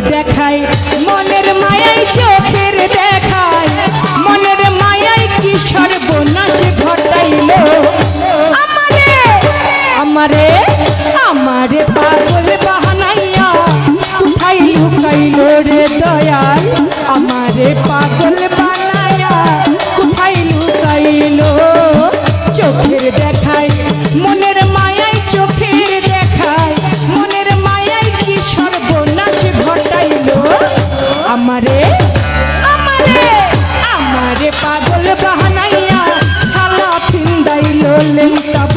দেখায়, মনের মায়াই চোখের দেখায়। মনের মায়াই কি সর্বনাশ ঘটাইল? আমারে আমারে আমারে পাগল বাহানাইয়া কোথায় লুকাইল রে দয়াল। আমারে পাগল বানাইয়া কোথায় লুকাইল, চোখের দেখায়। মনে তা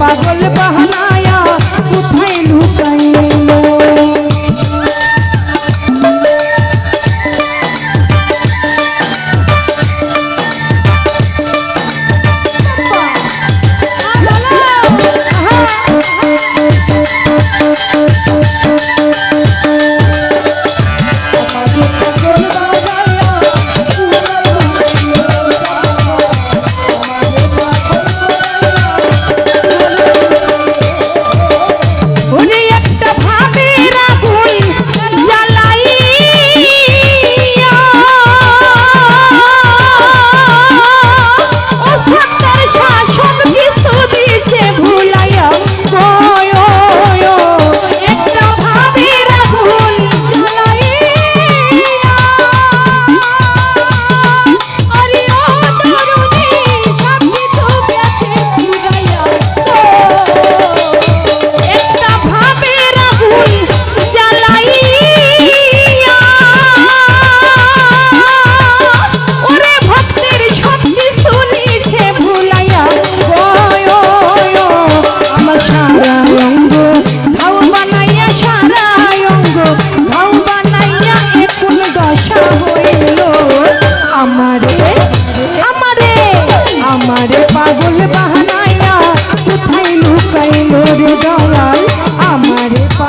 পাগল পাহাড়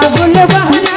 পাগল বাহানা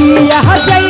দিয়া যাই